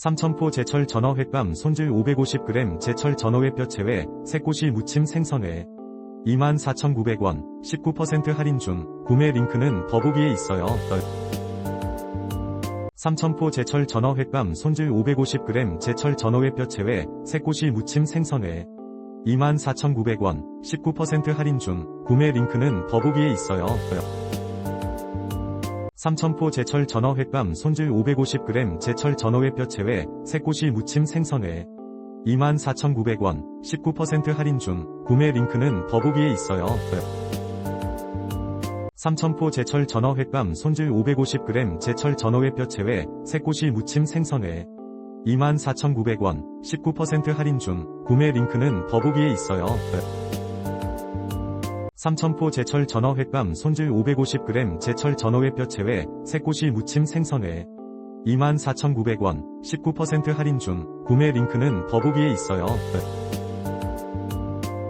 삼천포 제철 전어 횟감 손질 550g 제철 전어회 뼈채회 새꼬시 무침 생선회 24,900원 19% 할인 중 구매 링크는 더보기에 있어요. 삼천포 제철 전어 횟감 손질 550g 제철 전어회 뼈채회 새꼬시 무침 생선회 24,900원 19% 할인 중 구매 링크는 더보기에 있어요. 삼천포 제철 전어 횟감 손질 550g 제철 전어회 뼈채회 새꼬시 무침 생선회 24,900원 19% 할인 중 구매 링크는 더보기에 있어요. 삼천포 제철 전어 횟감 손질 550g 제철 전어회 뼈채회 새꼬시 무침 생선회 24,900원 19% 할인 중 구매 링크는 더보기에 있어요. 삼천포 제철 전어 횟감 손질 550g 제철 전어회 뼈채회 새꼬시 무침 생선회 24,900원 19% 할인 중 구매 링크는 더보기에 있어요.